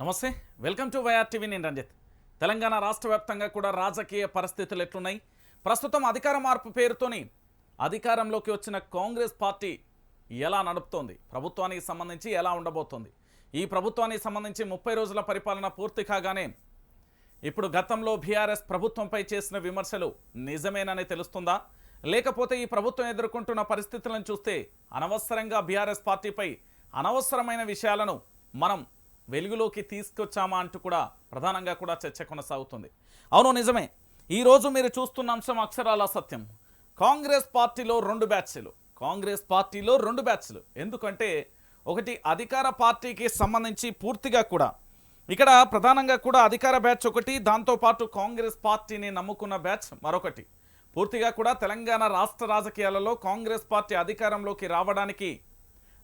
నమస్తే welcome to YR TV. నేను రంజిత్. తెలంగాణ రాష్ట్ర వ్యాప్తంగా కూడా రాజకీయ పరిస్థితులు ఎట్లున్నాయి? ప్రస్తుతం అధికార మార్పు పేరుతోని అధికారంలోకి వచ్చిన కాంగ్రెస్ పార్టీ ఎలా నడుపుతోంది? ప్రభుత్వానికి సంబంధించి ఎలా ఉండబోతోంది? ఈ ప్రభుత్వానికి సంబంధించి ముప్పై రోజుల పరిపాలన పూర్తి కాగానే ఇప్పుడు గతంలో బీఆర్ఎస్ ప్రభుత్వంపై చేసిన విమర్శలు నిజమేనని తెలుస్తుందా? లేకపోతే ఈ ప్రభుత్వం ఎదుర్కొంటున్న పరిస్థితులను చూస్తే అనవసరంగా బీఆర్ఎస్ పార్టీపై అనవసరమైన విషయాలను మనం వెలుగులోకి తీసుకొచ్చామా అంటూ కూడా ప్రధానంగా కూడా చర్చ కొనసాగుతుంది. అవును నిజమే. ఈరోజు మీరు చూస్తున్న అంశం అక్షరాల సత్యం. కాంగ్రెస్ పార్టీలో రెండు బ్యాచ్లు. కాంగ్రెస్ పార్టీలో రెండు బ్యాచ్లు. ఎందుకంటే ఒకటి అధికార పార్టీకి సంబంధించి పూర్తిగా కూడా. ఇక్కడ ప్రధానంగా కూడా అధికార బ్యాచ్ ఒకటి దాంతోపాటు కాంగ్రెస్ పార్టీని నమ్ముకున్న బ్యాచ్ మరొకటి. పూర్తిగా కూడా తెలంగాణ రాష్ట్ర రాజకీయాలలో కాంగ్రెస్ పార్టీ అధికారంలోకి రావడానికి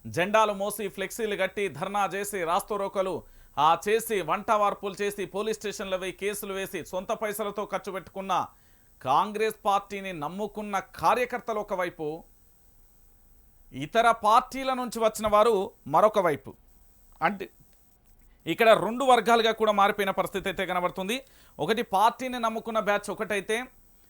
జెండాలు మోసి ఫ్లెక్సీలు కట్టి ధర్నా చేసి రాస్తోరోకలు ఆ చేసి వంట వార్పులు చేసి పోలీస్ స్టేషన్లు పోయి కేసులు వేసి సొంత పైసలతో ఖర్చు పెట్టుకున్న కాంగ్రెస్ పార్టీని నమ్ముకున్న కార్యకర్తలు ఒకవైపు ఇతర పార్టీల నుంచి వచ్చిన వారు మరొక వైపు. అంటే ఇక్కడ రెండు వర్గాలుగా కూడా మారిపోయిన పరిస్థితి అయితే కనబడుతుంది. ఒకటి పార్టీని నమ్ముకున్న బ్యాచ్ ఒకటైతే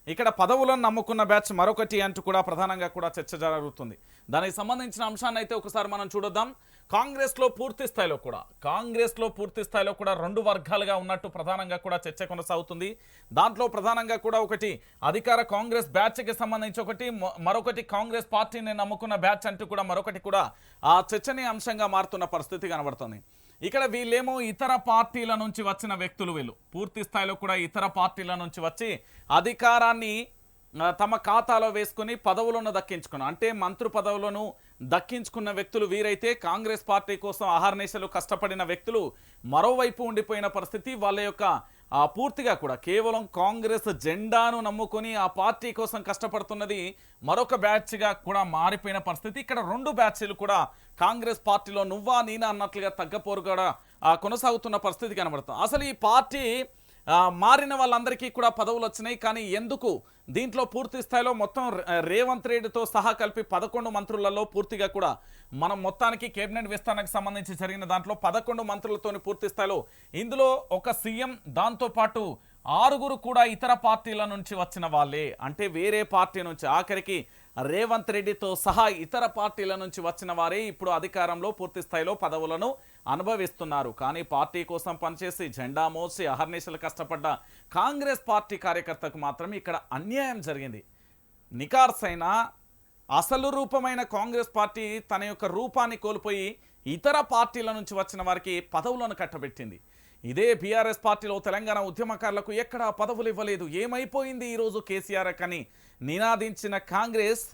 ఇక్కడ పదవులను నమ్ముకున్న బ్యాచ్ మరొకటి అంటూ కూడా ప్రధానంగా కూడా చర్చ జరుగుతుంది. దానికి సంబంధించిన అంశాన్ని అయితే ఒకసారి మనం చూడొద్దాం. కాంగ్రెస్లో పూర్తి స్థాయిలో కూడా కాంగ్రెస్లో పూర్తి స్థాయిలో కూడా రెండు వర్గాలుగా ఉన్నట్టు ప్రధానంగా కూడా చర్చ కొనసాగుతుంది. దాంట్లో ప్రధానంగా కూడా ఒకటి అధికార కాంగ్రెస్ బ్యాచ్కి సంబంధించి ఒకటి మరొకటి కాంగ్రెస్ పార్టీని నమ్ముకున్న బ్యాచ్ అంటూ కూడా మరొకటి కూడా ఆ చర్చనీయాంశంగా మారుతున్న పరిస్థితి కనబడుతుంది. ఇక్కడ వీళ్ళేమో ఇతర పార్టీల నుంచి వచ్చిన వ్యక్తులు వీళ్ళు. పూర్తి స్థాయిలో కూడా ఇతర పార్టీల నుంచి వచ్చి అధికారాన్ని తమ ఖాతాలో వేసుకుని పదవులను దక్కించుకున్న అంటే మంత్రి పదవులను దక్కించుకున్న వ్యక్తులు వీరైతే కాంగ్రెస్ పార్టీ కోసం అహర్నిశలు కష్టపడిన వ్యక్తులు మరోవైపు ఉండిపోయిన పరిస్థితి వాళ్ళ యొక్క ఆ, పూర్తిగా కూడా కేవలం కాంగ్రెస్ జెండాను నమ్ముకొని ఆ పార్టీ కోసం కష్టపడుతున్నది మరొక బ్యాచ్గా కూడా మారిపోయిన పరిస్థితి. ఇక్కడ రెండు బ్యాచ్లు కూడా కాంగ్రెస్ పార్టీలో నువ్వా నేనా అన్నట్లుగా తగ్గపోరు కూడా కొనసాగుతున్న పరిస్థితి కనబడుతుంది. అసలు ఈ పార్టీ మారిన వాళ్ళందరికీ కూడా పదవులు వచ్చినాయి. కానీ ఎందుకు? దీంట్లో పూర్తి స్థాయిలో మొత్తం రేవంత్ రెడ్డితో సహా కలిపి పదకొండు మంత్రులలో పూర్తిగా కూడా మనం మొత్తానికి కేబినెట్ విస్తరణకు సంబంధించి జరిగిన దాంట్లో పదకొండు మంత్రులతోని పూర్తి స్థాయిలో ఇందులో ఒక సీఎం దాంతోపాటు ఆరుగురు కూడా ఇతర పార్టీల నుంచి వచ్చిన వాళ్ళే. అంటే వేరే పార్టీ నుంచి ఆఖరికి రేవంత్ రెడ్డితో సహా ఇతర పార్టీల నుంచి వచ్చిన వారే ఇప్పుడు అధికారంలో పూర్తి స్థాయిలో పదవులను అనుభవిస్తున్నారు. కానీ పార్టీ కోసం పనిచేసి జెండా మోసి అహర్నిశలు కష్టపడ్డ కాంగ్రెస్ పార్టీ కార్యకర్తకు మాత్రం ఇక్కడ అన్యాయం జరిగింది. నికార్సైన అసలు రూపమైన కాంగ్రెస్ పార్టీ తన యొక్క రూపాన్ని కోల్పోయి ఇతర పార్టీల నుంచి వచ్చిన వారికి పదవులను కట్టబెట్టింది. ఇదే బీఆర్ఎస్ పార్టీలో తెలంగాణ ఉద్యమకారులకు ఎక్కడా పదవులు ఇవ్వలేదు. ఏమైపోయింది ఈరోజు కేసీఆర్ అని నినాదించిన కాంగ్రెస్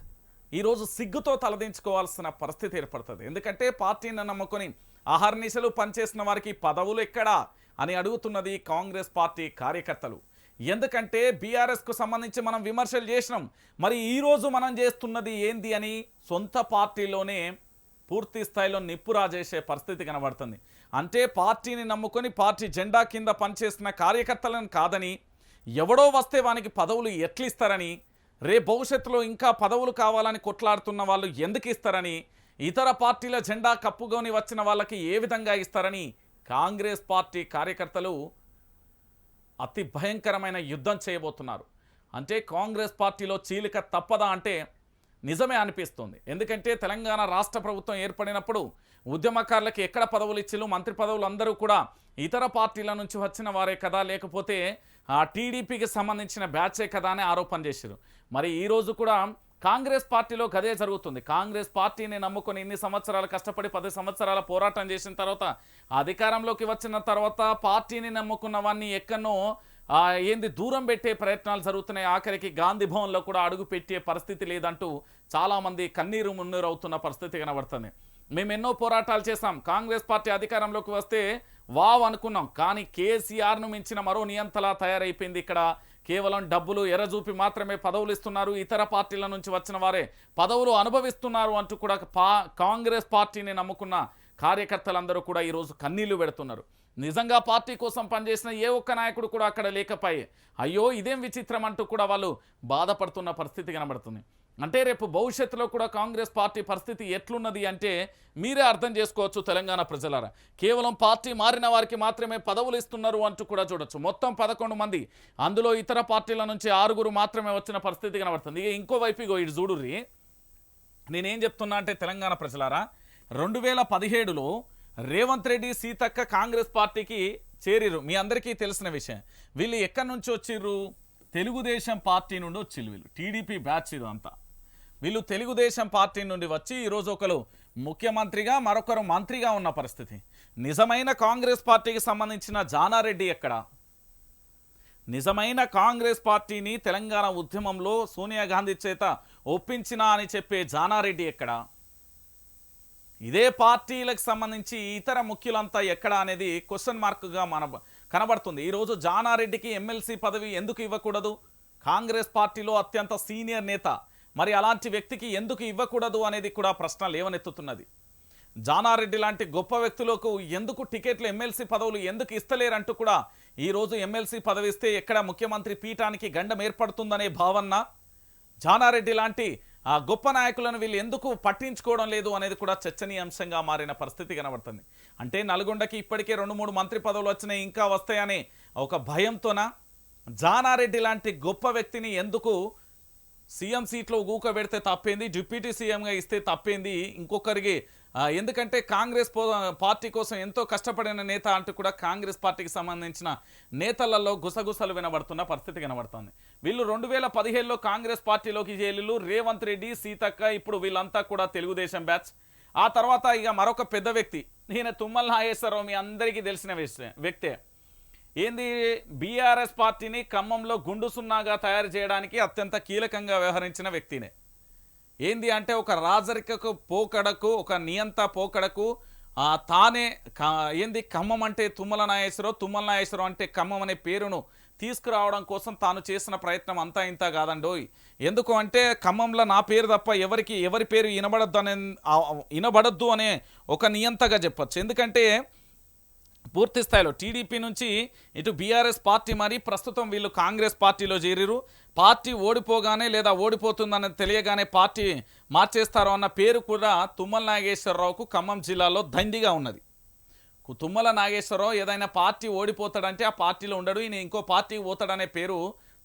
ఈరోజు సిగ్గుతో తలదించుకోవాల్సిన పరిస్థితి ఏర్పడుతుంది. ఎందుకంటే పార్టీని నమ్ముకొని అహర్నిశలు పనిచేసిన వారికి పదవులు ఎక్కడా అని అడుగుతున్నది కాంగ్రెస్ పార్టీ కార్యకర్తలు. ఎందుకంటే బీఆర్ఎస్కు సంబంధించి మనం విమర్శలు చేసినాం. మరి ఈరోజు మనం చేస్తున్నది ఏంది అని సొంత పార్టీలోనే పూర్తి స్థాయిలో నిప్పు రాజేసే పరిస్థితి కనబడుతుంది. అంటే పార్టీని నమ్ముకొని పార్టీ జెండా కింద పనిచేసిన కార్యకర్తలను కాదని ఎవడో వస్తే వానికి పదవులు ఎట్లిస్తారని రే భవిష్యత్తులో ఇంకా పదవులు కావాలని కొట్లాడుతున్న వాళ్ళు ఎందుకు ఇస్తారని ఇతర పార్టీల జెండా కప్పుకొని వచ్చిన వాళ్ళకి ఏ విధంగా ఇస్తారని కాంగ్రెస్ పార్టీ కార్యకర్తలు అతి భయంకరమైన యుద్ధం చేయబోతున్నారు. అంటే కాంగ్రెస్ పార్టీలో చీలిక తప్పదా అంటే నిజమే అనిపిస్తుంది. ఎందుకంటే తెలంగాణ రాష్ట్ర ప్రభుత్వం ఏర్పడినప్పుడు ఉద్యమకారులకు ఎక్కడ పదవులు ఇచ్చిలు మంత్రి పదవులు అందరూ కూడా ఇతర పార్టీల నుంచి వచ్చిన వారే కదా లేకపోతే ఆ టీడీపీకి సంబంధించిన బ్యాచే కదా అని ఆరోపణ చేశారు మరి ఈరోజు కూడా కాంగ్రెస్ పార్టీలో గదే జరుగుతుంది. కాంగ్రెస్ పార్టీని నమ్ముకొని ఇన్ని సంవత్సరాలు కష్టపడి పది సంవత్సరాల పోరాటం చేసిన తర్వాత అధికారంలోకి వచ్చిన తర్వాత పార్టీని నమ్ముకున్న వాడిని ఎక్కనో ఏంది దూరం పెట్టే ప్రయత్నాలు జరుగుతున్నాయి. ఆఖరికి గాంధీ భవన్లో కూడా అడుగు పెట్టే పరిస్థితి లేదంటూ చాలామంది కన్నీరు మున్నీరు అవుతున్న పరిస్థితి కనబడుతుంది. మేము ఎన్నో పోరాటాలు చేశాం. కాంగ్రెస్ పార్టీ అధికారంలోకి వస్తే వావ్ అనుకున్నాం. కానీ కేసీఆర్ను మించిన మరో నియంతలా తయారైపోయింది ఇక్కడ కేవలం డబ్బులు ఎర్రజూపి మాత్రమే పదవులు ఇస్తున్నారు. ఇతర పార్టీల నుంచి వచ్చిన వారే పదవులు అనుభవిస్తున్నారు అంటూ కూడా పా కాంగ్రెస్ పార్టీని నమ్ముకున్న కార్యకర్తలందరూ కూడా ఈరోజు కన్నీళ్ళు పెడుతున్నారు. నిజంగా పార్టీ కోసం పనిచేసిన ఏ ఒక్క నాయకుడు కూడా అక్కడ లేకపోయే అయ్యో ఇదేం విచిత్రం అంటూ కూడా వాళ్ళు బాధపడుతున్న పరిస్థితి కనబడుతుంది. అంటే రేపు భవిష్యత్తులో కూడా కాంగ్రెస్ పార్టీ పరిస్థితి ఎట్లున్నది అంటే మీరే అర్థం చేసుకోవచ్చు తెలంగాణ ప్రజలారా. కేవలం పార్టీ మారిన వారికి మాత్రమే పదవులు ఇస్తున్నారు అంటూ కూడా చూడొచ్చు. మొత్తం పదకొండు మంది. అందులో ఇతర పార్టీల నుంచి ఆరుగురు మాత్రమే వచ్చిన పరిస్థితి కనబడుతుంది. ఇక ఇంకో వైపు ఇగో ఇటు చూడుర్రి. నేనేం చెప్తున్నా అంటే తెలంగాణ ప్రజలారా రెండు వేల పదిహేడులో రేవంత్ రెడ్డి సీతక్క కాంగ్రెస్ పార్టీకి చేరిరు మీ అందరికీ తెలిసిన విషయం. వీళ్ళు ఎక్కడి నుంచి వచ్చిర్రు? తెలుగుదేశం పార్టీ నుండి వచ్చిల్లు వీళ్ళు. టీడీపీ బ్యాచ్ ఇదంతా. వీళ్ళు తెలుగుదేశం పార్టీ నుండి వచ్చి ఈరోజు ఒకరు ముఖ్యమంత్రిగా మరొకరు మంత్రిగా ఉన్న పరిస్థితి. నిజమైన కాంగ్రెస్ పార్టీకి సంబంధించిన జానారెడ్డి ఎక్కడ? నిజమైన కాంగ్రెస్ పార్టీని తెలంగాణ ఉద్యమంలో సోనియా గాంధీ చేత ఒప్పించినా అని చెప్పే జానారెడ్డి ఎక్కడ? ఇదే పార్టీలకు సంబంధించి ఇతర ముఖ్యులంతా ఎక్కడ అనేది క్వశ్చన్ మార్క్గా మన కనబడుతుంది. ఈరోజు జానారెడ్డికి ఎమ్మెల్సీ పదవి ఎందుకు ఇవ్వకూడదు? కాంగ్రెస్ పార్టీలో అత్యంత సీనియర్ నేత మరి అలాంటి వ్యక్తికి ఎందుకు ఇవ్వకూడదు అనేది కూడా ప్రశ్న లేవనెత్తుతున్నది. జానారెడ్డి లాంటి గొప్ప వ్యక్తులకు ఎందుకు టికెట్లు ఎమ్మెల్సీ పదవులు ఎందుకు ఇస్తలేరంటూ కూడా ఈరోజు ఎమ్మెల్సీ పదవి ఇస్తే ఎక్కడ ముఖ్యమంత్రి పీఠానికి గండం ఏర్పడుతుందనే భావన? జానారెడ్డి లాంటి ఆ గొప్ప నాయకులను వీళ్ళు ఎందుకు పట్టించుకోవడం లేదు అనేది కూడా చర్చనీయాంశంగా మారిన పరిస్థితి కనబడుతుంది. అంటే నల్గొండకి ఇప్పటికే రెండు మూడు మంత్రి పదవులు వచ్చినాయి ఇంకా వస్తాయనే ఒక భయంతోన? జానారెడ్డి లాంటి గొప్ప వ్యక్తిని ఎందుకు సీఎం సీట్లో ఊక పెడితే తప్పేంది? డిప్యూటీ సీఎంగా ఇస్తే తప్పేంది? ఇంకొకరికి ఎందుకంటే కాంగ్రెస్ పో- పార్టీ కోసం ఎంతో కష్టపడిన నేత అంటూ కూడా కాంగ్రెస్ పార్టీకి సంబంధించిన నేతలలో గుసగుసలు వినబడుతున్న పరిస్థితి కనబడుతుంది. వీళ్ళు రెండు వేల పదిహేడులో కాంగ్రెస్ పార్టీలోకి చేరిలు రేవంత్ రెడ్డి సీతక్క ఇప్పుడు వీళ్ళంతా కూడా తెలుగుదేశం బ్యాచ్. ఆ తర్వాత ఇక మరొక పెద్ద వ్యక్తి ఈయన తుమ్మల నాగేశ్వరరావు మీ అందరికీ తెలిసిన వ్యక్తే. ఏంది? బీఆర్ఎస్ పార్టీని ఖమ్మంలో గుండు సున్నాగా తయారు చేయడానికి అత్యంత కీలకంగా వ్యవహరించిన వ్యక్తినే. ఏంది అంటే ఒక రాజరికకు పోకడకు ఒక నియంత పోకడకు తానే ఏంది? ఖమ్మం అంటే తుమ్మల నాగేశ్వరం తుమ్మల నాగేశ్వరం అంటే ఖమ్మం అనే పేరును తీసుకురావడం కోసం తాను చేసిన ప్రయత్నం అంతా ఇంత కాదండోయ్. ఎందుకు అంటే ఖమ్మంలో నా పేరు తప్ప ఎవరికి ఎవరి పేరు వినబడద్దు అనే వినబడద్దు అనే ఒక నియంతగా చెప్పొచ్చు. ఎందుకంటే పూర్తి స్థాయిలో టీడీపీ నుంచి ఇటు బీఆర్ఎస్ పార్టీ మరి ప్రస్తుతం వీళ్ళు కాంగ్రెస్ పార్టీలో చేరిరు పార్టీ ఓడిపోగానే లేదా ఓడిపోతుందని తెలియగానే పార్టీ మార్చేస్తారో అన్న పేరు కూడా తుమ్మల నాగేశ్వరరావుకు ఖమ్మం జిల్లాలో దండిగా ఉన్నది. తుమ్మల నాగేశ్వరరావు ఏదైనా పార్టీ ఓడిపోతాడంటే ఆ పార్టీలో ఉండడు. ఈయన ఇంకో పార్టీకి పోతాడనే పేరు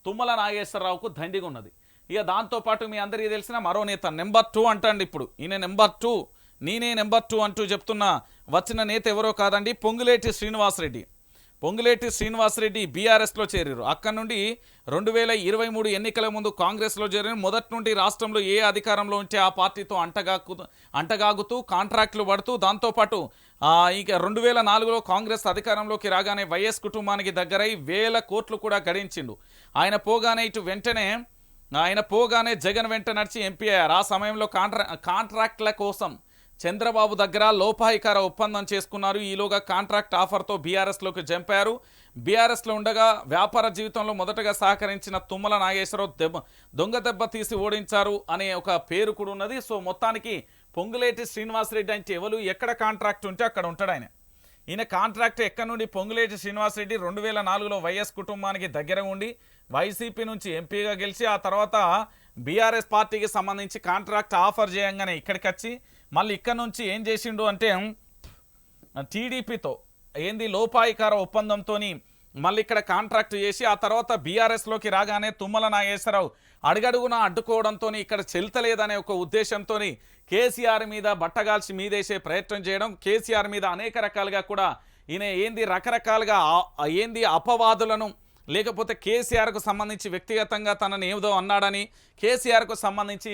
తుమ్మల నాగేశ్వరరావుకు దండిగా ఉన్నది. ఇక దాంతోపాటు మీ అందరికీ తెలిసిన మరో నేత నెంబర్ టూ అంటండి ఇప్పుడు. ఈయన నెంబర్ టూ నేనే నెంబర్ టూ అంటూ చెప్తున్న. వచ్చిన నేత ఎవరో కాదండి పొంగులేటి శ్రీనివాసరెడ్డి. పొంగులేటి శ్రీనివాసరెడ్డి బీఆర్ఎస్లో చేరారు అక్కడి నుండి రెండు వేల ఇరవై మూడు ఎన్నికల ముందు కాంగ్రెస్లో చేరిన మొదటి నుండి రాష్ట్రంలో ఏ అధికారంలో ఉంటే ఆ పార్టీతో అంటగాకు అంటగాగుతూ కాంట్రాక్టులు పడుతూ దాంతోపాటు ఇక రెండు వేల నాలుగులో కాంగ్రెస్ అధికారంలోకి రాగానే వైఎస్ కుటుంబానికి దగ్గరై వేల కోట్లు కూడా గడించిండు. ఆయన పోగానే ఇటు వెంటనే ఆయన పోగానే జగన్ వెంట నడిచి ఎంపీ అయ్యారు. ఆ సమయంలో కాంట్రా కాంట్రాక్ట్ల కోసం చంద్రబాబు దగ్గర లోపాయికార ఒప్పందం చేసుకున్నారు. ఈలోగా కాంట్రాక్ట్ ఆఫర్తో బీఆర్ఎస్లోకి జంపారు. బీఆర్ఎస్లో ఉండగా వ్యాపార జీవితంలో మొదటగా సహకరించిన తుమ్మల నాగేశ్వరరావు దెబ్బ దొంగ దెబ్బ తీసి ఓడించారు అనే ఒక పేరు కూడా ఉన్నది. సో మొత్తానికి పొంగులేటి శ్రీనివాసరెడ్డి అంటే ఎవరు ఎక్కడ కాంట్రాక్ట్ ఉంటే అక్కడ ఉంటాడు ఆయన. ఈయన కాంట్రాక్ట్ ఎక్కడి నుండి పొంగులేటి శ్రీనివాసరెడ్డి రెండు వేల నాలుగులో వైఎస్ కుటుంబానికి దగ్గర ఉండి వైసీపీ నుంచి ఎంపీగా గెలిచి ఆ తర్వాత బీఆర్ఎస్ పార్టీకి సంబంధించి కాంట్రాక్ట్ ఆఫర్ చేయంగానే ఇక్కడికి వచ్చి మళ్ళీ ఇక్కడ నుంచి ఏం చేసిండు అంటే టీడీపీతో ఏంది లోపాయికార ఒప్పందంతో మళ్ళీ ఇక్కడ కాంట్రాక్ట్ చేసి ఆ తర్వాత బీఆర్ఎస్లోకి రాగానే తుమ్మల నాగేశ్వరరావు అడుగడుగున అడ్డుకోవడంతో ఇక్కడ చెల్తలేదనే ఒక ఉద్దేశంతో కేసీఆర్ మీద బట్టగాల్చి మీదేసే ప్రయత్నం చేయడం కేసీఆర్ మీద అనేక రకాలుగా కూడా ఈయన ఏంది రకరకాలుగా ఏంది అపవాదులను లేకపోతే కేసీఆర్కు సంబంధించి వ్యక్తిగతంగా తనని ఏదో అన్నాడని కేసీఆర్కు సంబంధించి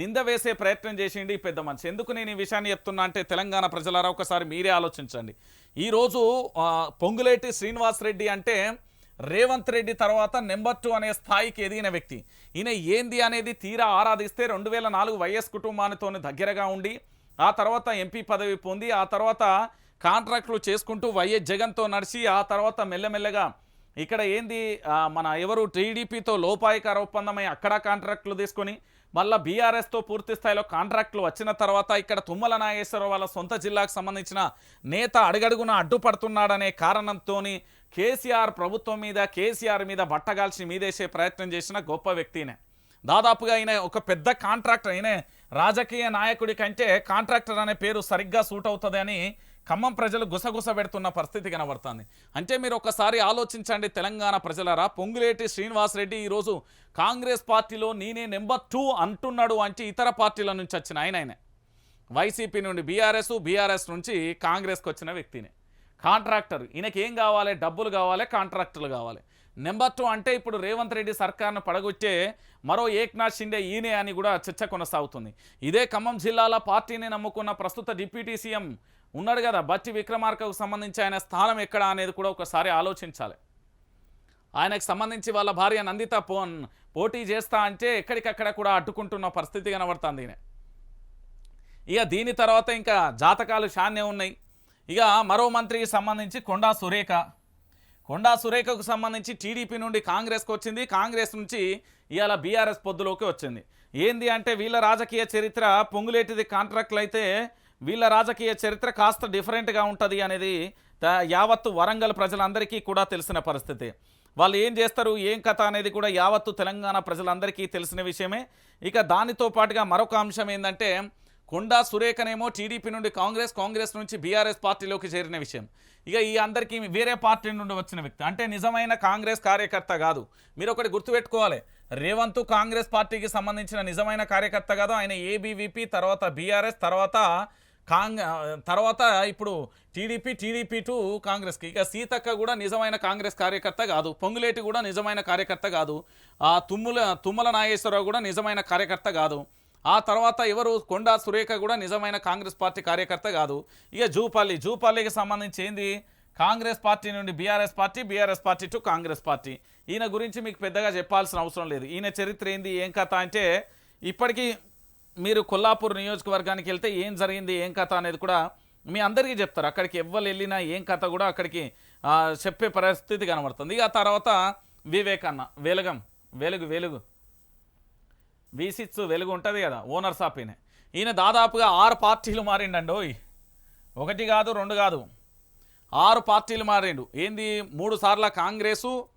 నింద వేసే ప్రయత్నం చేసిండి పెద్ద మనిషి. ఎందుకు నేను ఈ విషయాన్ని చెప్తున్నా అంటే తెలంగాణ ప్రజలారా ఒకసారి మీరే ఆలోచించండి. ఈరోజు పొంగులేటి శ్రీనివాస్ రెడ్డి అంటే రేవంత్ రెడ్డి తర్వాత నెంబర్ టూ అనే స్థాయికి ఎదిగిన వ్యక్తి. ఈయన ఏంది అనేది తీరా ఆరాధిస్తే రెండు వేల నాలుగు వైఎస్ కుటుంబానితో దగ్గరగా ఉండి ఆ తర్వాత ఎంపీ పదవి పొంది ఆ తర్వాత కాంట్రాక్టులు చేసుకుంటూ వైఎస్ జగన్తో నడిచి ఆ తర్వాత మెల్లమెల్లగా ఇక్కడ ఏంది? మన ఎవరు టీడీపీతో లోపాయికార ఒప్పందమై అక్కడ కాంట్రాక్టులు తీసుకొని మళ్ళీ బీఆర్ఎస్తో పూర్తి స్థాయిలో కాంట్రాక్టులు వచ్చిన తర్వాత ఇక్కడ తుమ్మల నాగేశ్వరరావు వాళ్ళ సొంత జిల్లాకు సంబంధించిన నేత అడుగడుగున అడ్డుపడుతున్నాడనే కారణంతో కేసీఆర్ ప్రభుత్వం మీద కేసీఆర్ మీద బట్టగాల్చి మీదేసే ప్రయత్నం చేసిన గొప్ప వ్యక్తినే. దాదాపుగా ఆయన ఒక పెద్ద కాంట్రాక్టర్ ఆయన రాజకీయ నాయకుడి కంటే కాంట్రాక్టర్ అనే పేరు సరిగ్గా సూట్ అవుతుంది ఖమ్మం ప్రజలు గుసగుస పెడుతున్న పరిస్థితి కనబడుతుంది. అంటే మీరు ఒకసారి ఆలోచించండి తెలంగాణ ప్రజలరా. పొంగులేటి శ్రీనివాసరెడ్డి ఈరోజు కాంగ్రెస్ పార్టీలో నేనే నెంబర్ టూ అంటున్నాడు అంటే ఇతర పార్టీల నుంచి వచ్చిన ఆయన ఆయనే వైసీపీ నుండి బీఆర్ఎస్ బీఆర్ఎస్ నుంచి కాంగ్రెస్కి వచ్చిన వ్యక్తిని. కాంట్రాక్టర్ ఈయనకి ఏం కావాలి? డబ్బులు కావాలి కాంట్రాక్టర్లు కావాలి. నెంబర్ టూ అంటే ఇప్పుడు రేవంత్ రెడ్డి సర్కార్ను పడగొట్టే మరో ఏక్నాథ్ షిండే ఈయనే అని కూడా చర్చ కొనసాగుతుంది. ఇదే ఖమ్మం జిల్లాలో పార్టీని నమ్ముకున్న ప్రస్తుత డిప్యూటీ సీఎం ఉన్నాడు కదా బట్టి విక్రమార్కకు సంబంధించి ఆయన స్థానం ఎక్కడ అనేది కూడా ఒకసారి ఆలోచించాలి. ఆయనకు సంబంధించి వాళ్ళ భార్య నందిత పోన్ పోటీ చేస్తా అంటే ఎక్కడికక్కడ కూడా అడ్డుకుంటున్న పరిస్థితి కనబడుతుంది ఇక దీని తర్వాత ఇంకా జాతకాలు షాన్నే ఉన్నాయి. ఇక మరో మంత్రికి సంబంధించి కొండా సురేఖ కొండా సురేఖకు సంబంధించి టీడీపీ నుండి కాంగ్రెస్కి వచ్చింది కాంగ్రెస్ నుంచి ఇవాళ బీఆర్ఎస్ పొద్దులోకి వచ్చింది. ఏంది అంటే వీళ్ళ రాజకీయ చరిత్ర పొంగులేటిది కాంట్రాక్ట్లు అయితే వీళ్ళ రాజకీయ చరిత్ర కాస్త డిఫరెంట్గా ఉంటుంది అనేది యావత్తు వరంగల్ ప్రజలందరికీ కూడా తెలిసిన పరిస్థితి. వాళ్ళు ఏం చేస్తారు ఏం కథ అనేది కూడా యావత్తు తెలంగాణ ప్రజలందరికీ తెలిసిన విషయమే. ఇక దానితో పాటుగా మరొక అంశం ఏంటంటే కొండా సురేఖనేమో టీడీపీ నుండి కాంగ్రెస్ కాంగ్రెస్ నుంచి బీఆర్ఎస్ పార్టీలోకి చేరిన విషయం. ఇక ఈ అందరికీ వేరే పార్టీ నుండి వచ్చిన వ్యక్తి. అంటే నిజమైన కాంగ్రెస్ కార్యకర్త కాదు. మీరు ఒకటి గుర్తుపెట్టుకోవాలి. రేవంత్ కాంగ్రెస్ పార్టీకి సంబంధించిన నిజమైన కార్యకర్త కాదు. ఆయన ఏబీవీపీ తర్వాత బీఆర్ఎస్ తర్వాత కాంగ్ తర్వాత ఇప్పుడు టీడీపీ టీడీపీ టు కాంగ్రెస్కి. ఇక సీతక్క కూడా నిజమైన కాంగ్రెస్ కార్యకర్త కాదు. పొంగులేటి కూడా నిజమైన కార్యకర్త కాదు. ఆ తుమ్ముల తుమ్మల నాగేశ్వరరావు కూడా నిజమైన కార్యకర్త కాదు. ఆ తర్వాత ఎవరు? కొండా సురేఖ కూడా నిజమైన కాంగ్రెస్ పార్టీ కార్యకర్త కాదు. ఇక జూపల్లి జూపల్లికి సంబంధించి ఏంది? కాంగ్రెస్ పార్టీ నుండి BRS party BRS party to Congress party. ఈయన గురించి మీకు పెద్దగా చెప్పాల్సిన అవసరం లేదు. ఈయన చరిత్ర ఏంది? ఏం కథ అంటే ఇప్పటికీ మీరు కొల్లాపూర్ నియోజకవర్గానికి వెళ్తే ఏం జరిగింది ఏం కథ అనేది కూడా మీ అందరికీ చెప్తారు. అక్కడికి ఎవ్వరు వెళ్ళినా ఏం కథ కూడా అక్కడికి చెప్పే పరిస్థితి కనబడుతుంది. ఇక ఆ తర్వాత వివేకన్న వెలుగం వెలుగు వెలుగు. వి వెలుగు ఉంటుంది కదా ఓనర్స్ ఆఫ్ ఈయన దాదాపుగా ఆరు పార్టీలు మారిండండి ఓయ్. ఒకటి కాదు రెండు కాదు. ఆరు పార్టీలు మారిండు. ఏంది? మూడు సార్ల కాంగ్రెసు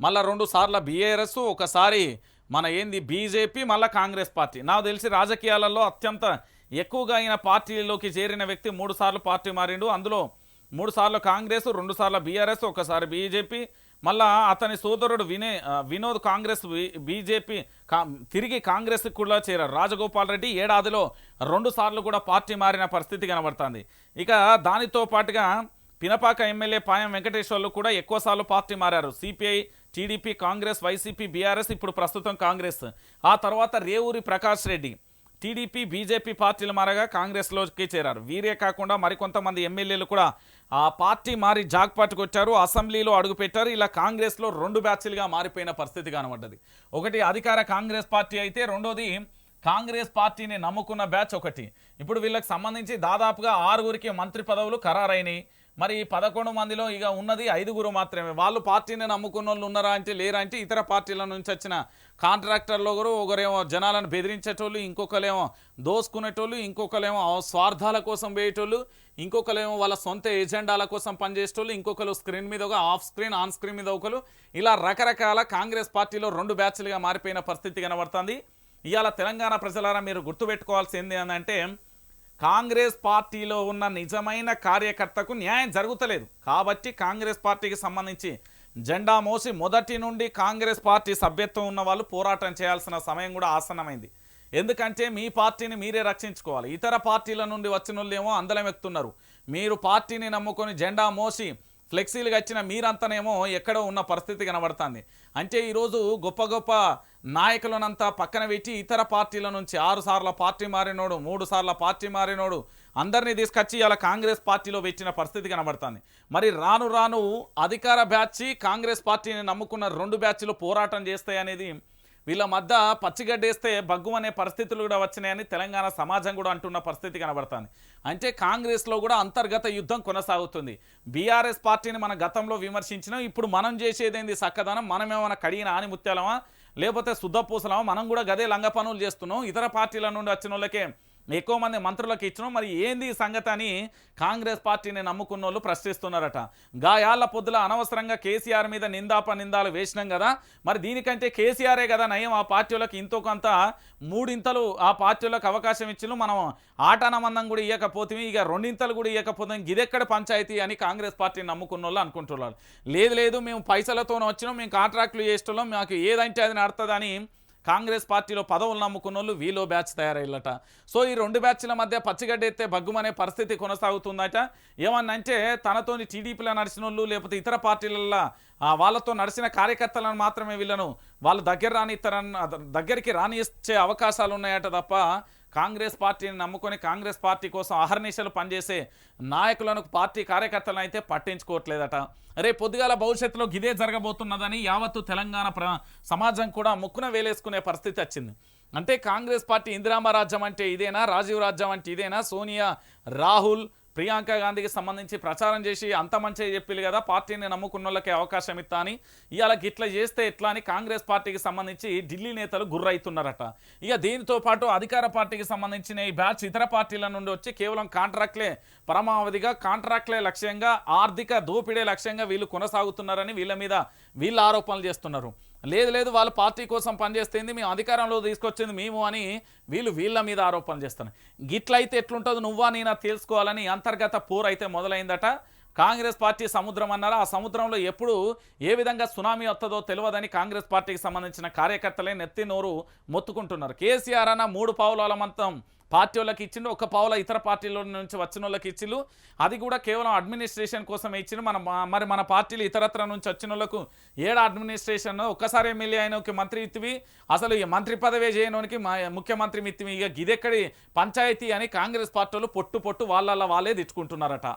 మళ్ళీ రెండు సార్ల బీఆర్ఎస్ ఒకసారి మన ఏంది బీజేపీ మళ్ళీ కాంగ్రెస్ పార్టీ. నాకు తెలిసి రాజకీయాలలో అత్యంత ఎక్కువగా అయిన పార్టీలోకి చేరిన వ్యక్తి మూడు సార్లు పార్టీ మారిండు. అందులో మూడు సార్లు కాంగ్రెస్ రెండు సార్లు బీఆర్ఎస్ ఒకసారి బీజేపీ మళ్ళా అతని సోదరుడు వినే వినోద్ కాంగ్రెస్ బీజేపీ కా తిరిగి కాంగ్రెస్కి కూడా చేరారు. రాజగోపాల్ రెడ్డి ఏడాదిలో రెండు సార్లు కూడా పార్టీ మారిన పరిస్థితి కనబడుతుంది. ఇక దానితో పాటుగా పినపాక ఎమ్మెల్యే పాయం వెంకటేశ్వర్లు కూడా ఎక్కువసార్లు పార్టీ మారారు. CPI TDP Congress YCP BRS ఇప్పుడు ప్రస్తుతం కాంగ్రెస్. ఆ తర్వాత రేవూరి ప్రకాష్ రెడ్డి టీడీపీ బీజేపీ పార్టీలు మారగా కాంగ్రెస్లోకి చేరారు. వీరే కాకుండా మరికొంతమంది ఎమ్మెల్యేలు కూడా ఆ పార్టీ మారి జాక్పాట్కి వచ్చారు అసెంబ్లీలో అడుగుపెట్టారు ఇలా కాంగ్రెస్లో రెండు బ్యాచ్లుగా మారిపోయిన పరిస్థితి కనబడ్డది. ఒకటి అధికార కాంగ్రెస్ పార్టీ అయితే రెండోది కాంగ్రెస్ పార్టీని నమ్ముకున్న బ్యాచ్ ఒకటి. ఇప్పుడు వీళ్ళకి సంబంధించి దాదాపుగా ఆరుగురికి మంత్రి పదవులు ఖరారైనాయి. మరి ఈ పదకొండు మందిలో ఇక ఉన్నది ఐదుగురు మాత్రమే. వాళ్ళు పార్టీని నమ్ముకున్న వాళ్ళు ఉన్నారా అంటే లేరా అంటే ఇతర పార్టీల నుంచి వచ్చిన కాంట్రాక్టర్లు ఒకరు ఒకరేమో జనాలను బెదిరించేటోళ్ళు ఇంకొకరేమో దోసుకునేటోళ్ళు ఇంకొకరేమో స్వార్థాల కోసం వేయటోళ్ళు ఇంకొకరేమో వాళ్ళ సొంత ఎజెండాల కోసం పనిచేసేటోళ్ళు ఇంకొకరు స్క్రీన్ మీద ఒక ఆఫ్ స్క్రీన్ ఆన్ స్క్రీన్ మీద ఒకరు. ఇలా రకరకాల కాంగ్రెస్ పార్టీలో రెండు బ్యాచ్లుగా మారిపోయిన పరిస్థితి కనబడుతుంది. ఇవాళ తెలంగాణ ప్రజలారా మీరు గుర్తుపెట్టుకోవాల్సింది ఏంటంటే కాంగ్రెస్ పార్టీలో ఉన్న నిజమైన కార్యకర్తకు న్యాయం జరుగుతలేదు. కాబట్టి కాంగ్రెస్ పార్టీకి సంబంధించి జెండా మోసి మొదటి నుండి కాంగ్రెస్ పార్టీ సభ్యత్వం ఉన్న వాళ్ళు పోరాటం చేయాల్సిన సమయం కూడా ఆసన్నమైంది. ఎందుకంటే మీ పార్టీని మీరే రక్షించుకోవాలి. ఇతర పార్టీల నుండి వచ్చిన ఏమో అందలం ఎక్కుతున్నారు మీరు పార్టీని నమ్ముకొని జెండా మోసి ఫ్లెక్సీలుగా వచ్చిన మీరంతానేమో ఎక్కడో ఉన్న పరిస్థితి కనబడుతుంది. అంటే ఈరోజు గొప్ప గొప్ప నాయకులనంతా పక్కన పెట్టి ఇతర పార్టీల నుంచి ఆరు సార్ల పార్టీ మారినోడు మూడు సార్ల పార్టీ మారినోడు అందరినీ తీసుకొచ్చి ఇలా కాంగ్రెస్ పార్టీలో పెట్టిన పరిస్థితి కనబడుతుంది. మరి రాను రాను అధికార బ్యాచ్ కాంగ్రెస్ పార్టీని నమ్ముకున్న రెండు బ్యాచ్లు పోరాటం చేస్తాయి అనేది వీళ్ళ మధ్య పచ్చిగడ్డేస్తే బగ్గు అనే పరిస్థితులు కూడా వచ్చినాయని తెలంగాణ సమాజం కూడా అంటున్న పరిస్థితి కనబడుతుంది. అంటే కాంగ్రెస్లో కూడా అంతర్గత యుద్ధం కొనసాగుతుంది. బీఆర్ఎస్ పార్టీని మన గతంలో విమర్శించినాం ఇప్పుడు మనం చేసేదేంది సక్కదనం మనమేమైనా కడిగిన ఆని ముత్యాలమా లేకపోతే శుద్ధ పూసలమా మనం కూడా గదే లంగ పనులు చేస్తున్నాం. ఇతర పార్టీల నుండి వచ్చిన వాళ్ళకే ఎక్కువ మంది మంత్రులకు ఇచ్చినాం. మరి ఏంది సంగతి అని కాంగ్రెస్ పార్టీని నమ్ముకున్న వాళ్ళు ప్రశ్నిస్తున్నారట గాయాల పొద్దుల అనవసరంగా కేసీఆర్ మీద నిందాప నిందాలు వేసినాం కదా. మరి దీనికంటే కేసీఆరే కదా నయం. ఆ పార్టీలకు ఇంతో కొంత మూడింతలు ఆ పార్టీలకు అవకాశం ఇచ్చిన మనం ఆటానమందం కూడా ఇవ్వకపోతే ఇక రెండింతలు కూడా ఇవ్వకపోతే ఇదెక్కడ పంచాయతీ అని కాంగ్రెస్ పార్టీని నమ్ముకున్న వాళ్ళు అనుకుంటున్నారు. లేదు లేదు మేము పైసలతో వచ్చినాం. మేము కాంట్రాక్టులు చేస్తున్నాం మాకు ఏదంటే అది నడుతుందని కాంగ్రెస్ పార్టీలో పదవులు నమ్ముకున్న వాళ్ళు వీలో బ్యాచ్ తయారయ్యట సో ఈ రెండు బ్యాచ్ల మధ్య పచ్చిగడ్డ ఎత్తే బగ్గుమనే పరిస్థితి కొనసాగుతుందట. ఏమన్నంటే తనతోని టీడీపీలో నడిచిన వాళ్ళు లేకపోతే ఇతర పార్టీలలో వాళ్ళతో నడిచిన కార్యకర్తలను మాత్రమే వీళ్ళను వాళ్ళు దగ్గర రానిస్తారన్న దగ్గరికి రానిచ్చే అవకాశాలు ఉన్నాయట తప్ప కాంగ్రెస్ పార్టీని నమ్ముకొని కాంగ్రెస్ పార్టీ కోసం అహర్నిశలు పనిచేసే నాయకులను పార్టీ కార్యకర్తలను అయితే పట్టించుకోవట్లేదట. రేపు పొద్దుగాల భవిష్యత్తులో గిదే జరగబోతున్నదని యావత్తు తెలంగాణ ప్ర సమాజం కూడా ముక్కున వేలేసుకునే పరిస్థితి వచ్చింది. అంటే కాంగ్రెస్ పార్టీ ఇందిరామ రాజ్యం అంటే ఇదేనా రాజీవ్ రాజ్యం అంటే ఇదేనా సోనియా రాహుల్ ప్రియాంక గాంధీకి సంబంధించి ప్రచారం చేసి అంత మంచిగా చెప్పిల్లు కదా పార్టీని నమ్ముకున్న వాళ్ళకి అవకాశం ఇస్తా అని. ఇవాళ గిట్లా చేస్తే ఎట్లా అని కాంగ్రెస్ పార్టీకి సంబంధించి ఢిల్లీ నేతలు గుర్రైతున్నారట. ఇక దీనితో పాటు అధికార పార్టీకి సంబంధించిన ఈ బ్యాచ్ ఇతర పార్టీల నుండి వచ్చి కేవలం కాంట్రాక్ట్లే పరమావధిగా కాంట్రాక్ట్లే లక్ష్యంగా ఆర్థిక దోపిడే లక్ష్యంగా వీళ్ళు కొనసాగుతున్నారని వీళ్ళ మీద వీళ్ళు ఆరోపణలు చేస్తున్నారు. లేదు లేదు వాళ్ళ పార్టీ కోసం పనిచేస్తుంది మేము అధికారంలో తీసుకొచ్చింది మేము అని వీళ్ళు వీళ్ళ మీద ఆరోపణలు చేస్తున్నారు. గిట్లయితే ఎట్లుంటుందో? నువ్వా నేనా తెలుసుకోవాలని అంతర్గత పోర్ అయితే మొదలైందట. కాంగ్రెస్ పార్టీ సముద్రం అన్నారు? ఆ సముద్రంలో ఎప్పుడు ఏ విధంగా సునామీ వస్తుందో తెలియదని కాంగ్రెస్ పార్టీకి సంబంధించిన కార్యకర్తలే నెత్తి నోరు మొత్తుకుంటున్నారు. కేసీఆర్ అన్న మూడు పావుల మొత్తం పార్టీ వాళ్ళకి ఇచ్చిండు ఒక పావుల ఇతర పార్టీల నుంచి వచ్చిన వాళ్ళకి ఇచ్చిండు అది కూడా కేవలం అడ్మినిస్ట్రేషన్ కోసమే ఇచ్చిండు. మన మరి మన పార్టీలు ఇతరత్ర నుంచి వచ్చిన వాళ్ళకు ఏడా అడ్మినిస్ట్రేషన్ ఒక్కసారి ఎమ్మెల్యే అయిన ఒక మంత్రి ఇత్తివి. అసలు ఈ మంత్రి పదవే చేయనోనికి మా ముఖ్యమంత్రి మిత్తివి ఇక గిదెక్కడి పంచాయతీ అని కాంగ్రెస్ పార్టీలు పొట్టు పొట్టు వాళ్ళ వాళ్ళే తెచ్చుకుంటున్నారట